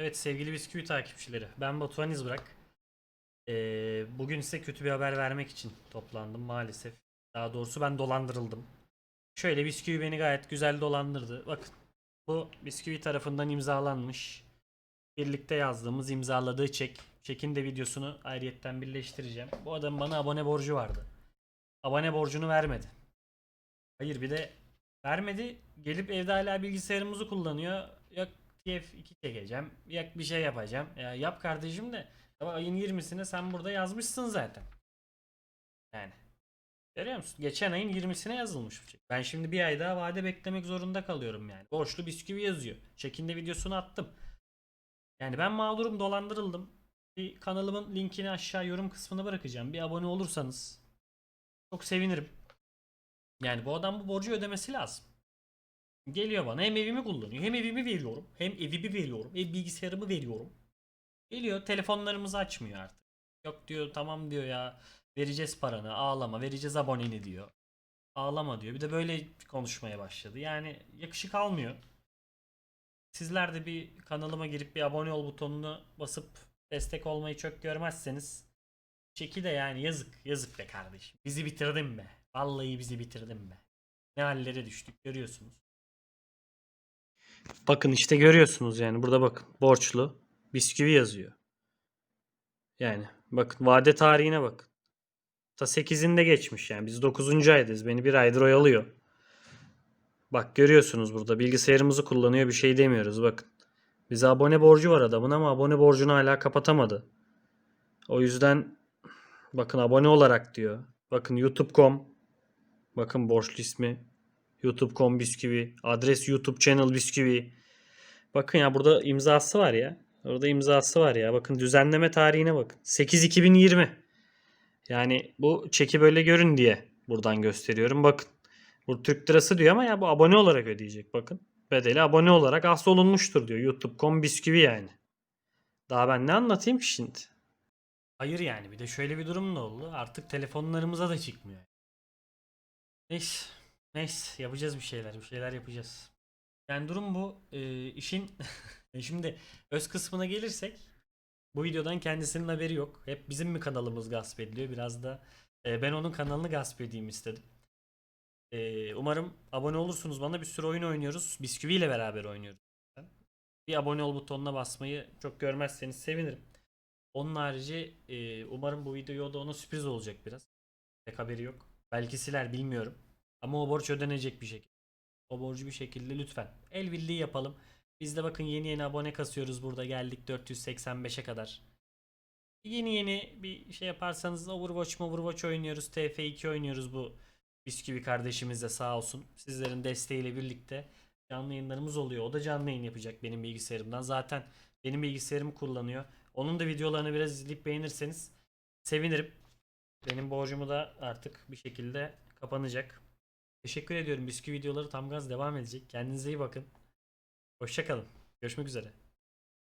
Evet sevgili bisküvi takipçileri. Ben Batuhan İzbırak. Ee, bugün size kötü bir haber vermek için toplandım maalesef. Daha doğrusu ben dolandırıldım. Şöyle bisküvi beni gayet güzel dolandırdı. Bakın bu bisküvi tarafından imzalanmış. Birlikte yazdığımız imzaladığı çek. Çekin de videosunu ayrıyetten birleştireceğim. Bu adamın bana abone borcu vardı. Abone borcunu vermedi. Hayır bir de vermedi. Gelip evde hala bilgisayarımızı kullanıyor. Yok TF2 çekeceğim. Yok bir şey yapacağım. Ya yap kardeşim de. Ama ayın 20'sine sen burada yazmışsın zaten. Yani. Görüyor musun? Geçen ayın 20'sine yazılmış bu çek. Ben şimdi bir ay daha vade beklemek zorunda kalıyorum yani. Borçlu bisküvi yazıyor. Çekinde videosunu attım. Yani ben mağdurum dolandırıldım. Bir kanalımın linkini aşağı yorum kısmına bırakacağım. Bir abone olursanız çok sevinirim. Yani bu adam bu borcu ödemesi lazım. Geliyor bana hem evimi kullanıyor hem evimi veriyorum hem evimi veriyorum ev bilgisayarımı veriyorum. Geliyor telefonlarımızı açmıyor artık. Yok diyor tamam diyor ya vereceğiz paranı ağlama vereceğiz aboneni diyor. Ağlama diyor bir de böyle konuşmaya başladı. Yani yakışık almıyor. Sizler de bir kanalıma girip bir abone ol butonunu basıp destek olmayı çok görmezseniz çeki de yani yazık yazık be kardeşim. Bizi bitirdin be. Vallahi bizi bitirdin be. Ne hallere düştük görüyorsunuz. Bakın işte görüyorsunuz yani burada bakın borçlu bisküvi yazıyor. Yani bakın vade tarihine bakın. Ta 8'inde geçmiş yani biz 9. aydayız beni bir aydır oyalıyor. Bak görüyorsunuz burada bilgisayarımızı kullanıyor bir şey demiyoruz bakın. Bize abone borcu var adamın ama abone borcunu hala kapatamadı. O yüzden bakın abone olarak diyor. Bakın youtube.com bakın borçlu ismi youtube.com bisküvi adres youtube channel bisküvi. Bakın ya burada imzası var ya. Orada imzası var ya. Bakın düzenleme tarihine bakın. 8-2020. Yani bu çeki böyle görün diye buradan gösteriyorum. Bakın. Bu Türk lirası diyor ama ya bu abone olarak ödeyecek bakın. Bedeli abone olarak olunmuştur diyor. YouTube.com bisküvi yani. Daha ben ne anlatayım ki şimdi? Hayır yani bir de şöyle bir durum da oldu. Artık telefonlarımıza da çıkmıyor. Neyse. Neyse yapacağız bir şeyler. Bir şeyler yapacağız. Yani durum bu. Ee, işin şimdi öz kısmına gelirsek bu videodan kendisinin haberi yok. Hep bizim mi kanalımız gasp ediliyor? Biraz da e, ben onun kanalını gasp edeyim istedim. Ee, umarım abone olursunuz. Bana bir sürü oyun oynuyoruz. Bisküvi ile beraber oynuyoruz. Bir abone ol butonuna basmayı çok görmezseniz sevinirim. Onun harici e, umarım bu videoyu o da ona sürpriz olacak biraz. Pek haberi yok. Belki siler bilmiyorum. Ama o borç ödenecek bir şekilde. O borcu bir şekilde lütfen. El birliği yapalım. Biz de bakın yeni yeni abone kasıyoruz burada. Geldik 485'e kadar. Yeni yeni bir şey yaparsanız Overwatch Overwatch oynuyoruz. TF2 oynuyoruz bu bisküvi kardeşimiz de sağ olsun. Sizlerin desteğiyle birlikte canlı yayınlarımız oluyor. O da canlı yayın yapacak benim bilgisayarımdan. Zaten benim bilgisayarımı kullanıyor. Onun da videolarını biraz izleyip beğenirseniz sevinirim. Benim borcumu da artık bir şekilde kapanacak. Teşekkür ediyorum. Bisküvi videoları tam gaz devam edecek. Kendinize iyi bakın. Hoşçakalın. Görüşmek üzere.